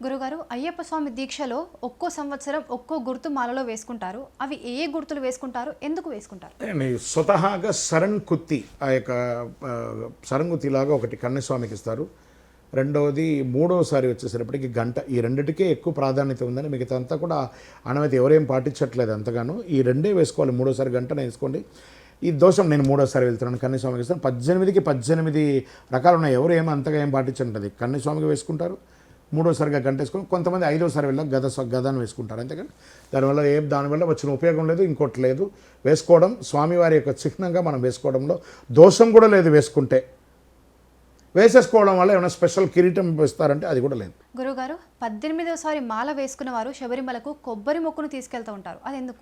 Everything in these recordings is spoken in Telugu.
గురుగారు అయ్యప్ప స్వామి దీక్షలో ఒక్కో సంవత్సరం ఒక్కో గుర్తు మాలలో వేసుకుంటారు. అవి ఏ గుర్తులు వేసుకుంటారు? ఎందుకు వేసుకుంటారు? స్వతహాగా సరణ్ కుత్తి ఆ యొక్క ఆ, సరణ్ కుత్తిలాగా ఒకటి కన్నస్వామికి ఇస్తారు. రెండవది మూడవసారి వచ్చేసరిప్పటికి గంట. ఈ రెండిటికే ఎక్కువ ప్రాధాన్యత ఉందని మిగతా అంతా కూడా అనుమతి ఎవరేం పాటించట్లేదు అంతగాను. ఈ రెండే వేసుకోవాలి మూడోసారి గంటనే వేసుకోండి. ఈ దోషం నేను మూడోసారి వెళ్తున్నాను కన్యస్వామికి ఇస్తాను. పద్దెనిమిదికి పద్దెనిమిది రకాలు ఉన్నాయి ఎవరు ఏం అంతగా ఏం పాటించండి కన్యస్వామికి వేసుకుంటారు. మూడోసారిగా గంట వేసుకొని కొంతమంది ఐదోసారి వెళ్ళా గద గదాన్ని వేసుకుంటారు. అంతేకాని దానివల్ల ఏం దానివల్ల వచ్చిన ఉపయోగం లేదు ఇంకోటి లేదు. వేసుకోవడం స్వామివారి యొక్క చిహ్నంగా మనం వేసుకోవడంలో దోషం కూడా లేదు వేసుకుంటే. వేసేసుకోవడం వల్ల ఏమైనా స్పెషల్ కిరీటం ఇస్తారంటే అది కూడా లేదు. గురుగారు పద్దెనిమిదవసారి మాల వేసుకున్న వారు శబరిమలకు కొబ్బరి మొక్కును తీసుకెళ్తూ ఉంటారు. అది ఎందుకు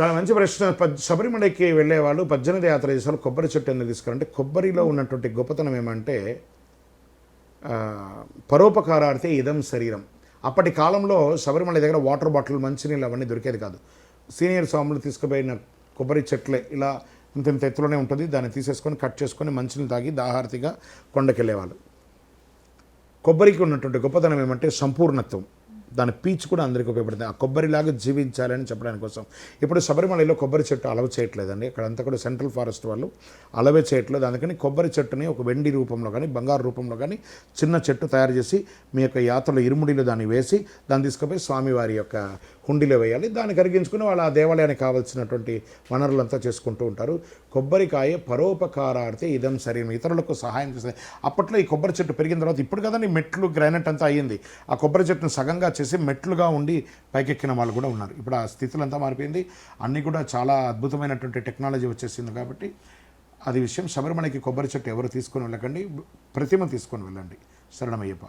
చాలా మంచి ప్రశ్న. పద్- శబరిమలకి వెళ్ళే వాళ్ళు పద్దెనిమిది యాత్ర చేసే వాళ్ళు కొబ్బరి చెట్టు ఎందుకు తీసుకురంటే కొబ్బరిలో ఉన్నటువంటి గొప్పతనం ఏమంటే పరోపకారార్థే ఇదం శరీరం. అప్పటి కాలంలో శబరిమల దగ్గర వాటర్ బాటిల్ మంచినీళ్ళు అవన్నీ దొరికేది కాదు. సీనియర్ స్వాములు తీసుకుపోయిన కొబ్బరి చెట్లే ఇలా ఇంత ఇంత ఎత్తులోనే ఉంటుంది. దాన్ని తీసేసుకొని కట్ చేసుకొని మంచినీళ్ళు తాగి దాహార్తిగా కొండకెళ్ళేవాళ్ళు. కొబ్బరికి ఉన్నటువంటి గొప్పతనం ఏమంటే సంపూర్ణత్వం. దాని పీచు కూడా అందరికీ ఉపయోగపడుతుంది. ఆ కొబ్బరిలాగా జీవించాలని చెప్పడానికి కోసం. ఇప్పుడు శబరిమలలో కొబ్బరి చెట్టు అలవ చేయట్లేదండి. అక్కడంతా కూడా సెంట్రల్ ఫారెస్ట్ వాళ్ళు అలవే చేయట్లేదు. అందుకని కొబ్బరి చెట్టుని ఒక వెండి రూపంలో కానీ బంగారు రూపంలో కానీ చిన్న చెట్టు తయారు చేసి మీ యొక్క యాత్రలో ఇరుముడిలో దాన్ని వేసి దాన్ని తీసుకుపోయి స్వామివారి యొక్క హుండీలో వేయాలి. దాన్ని కరిగించుకుని వాళ్ళ ఆ దేవాలయానికి కావాల్సినటువంటి వనరులంతా చేసుకుంటూ ఉంటారు. కొబ్బరికాయ పరోపకారార్థే ఇదం శరీరం. ఇతరులకు సహాయం చేస్తుంది అప్పట్లో ఈ కొబ్బరి చెట్టు పెరిగిన తర్వాత ఇప్పుడు కదండి మెట్లు గ్రానైట్ అంతా అయ్యింది. ఆ కొబ్బరి చెట్టును సగంగా చేసి మెట్లుగా ఉండి పైకెక్కిన వాళ్ళు కూడా ఉన్నారు. ఇప్పుడు ఆ స్థితులంతా మారిపోయింది. అన్నీ కూడా చాలా అద్భుతమైనటువంటి టెక్నాలజీ వచ్చేసింది కాబట్టి అది విషయం శబరిమలకి కొబ్బరి చెట్టు ఎవరు తీసుకొని వెళ్ళకండి. ప్రతిమ తీసుకొని వెళ్ళండి. శరణమయ్యప్ప.